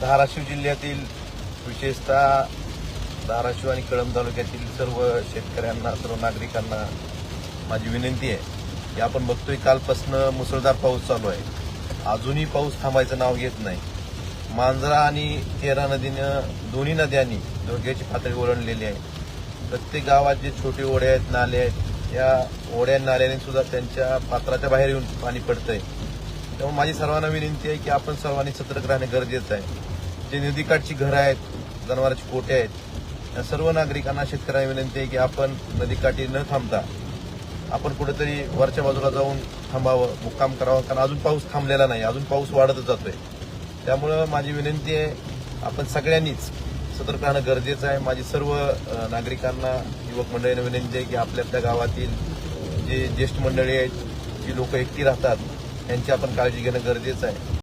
धाराशिव जिल्ह्यातील विशेषतः धाराशिव आणि कळंब तालुक्यातील सर्व शेतकऱ्यांना सर्व नागरिकांना माझी विनंती आहे की आपण बघतोय कालपासनं मुसळधार पाऊस चालू आहे. अजूनही पाऊस थांबायचं नाव घेत नाही. मांजरा आणि तेरा नदीनं दोन्ही नद्यांनी धोक्याची पातळी ओलांडलेली आहे. प्रत्येक गावात जे छोटे ओढे आहेत नाले आहेत या ओढ्या नाल्याने सुद्धा त्यांच्या पात्राच्या बाहेर येऊन पाणी पडतंय. त्यामुळे माझी सर्वांना विनंती आहे की आपण सर्वांनी सतर्क राहणे गरजेचं आहे. जे नदीकाठची घरं आहेत जनावरांची कोटे आहेत या सर्व नागरिकांना शेतकऱ्यांना विनंती आहे की आपण नदीकाठी न थांबता आपण कुठेतरी वरच्या बाजूला जाऊन थांबावं मुक्काम करावं कारण अजून पाऊस थांबलेला नाही अजून पाऊस वाढतच जातोय. त्यामुळं माझी विनंती आहे आपण सगळ्यांनीच सतर्क राहणं गरजेचं आहे. माझी सर्व नागरिकांना युवक मंडळींना विनंती आहे की आपल्या आपल्या गावातील जे ज्येष्ठ मंडळी आहेत जी लोक एकटी राहतात त्यांची आपण काळजी घेणं गरजेचं आहे.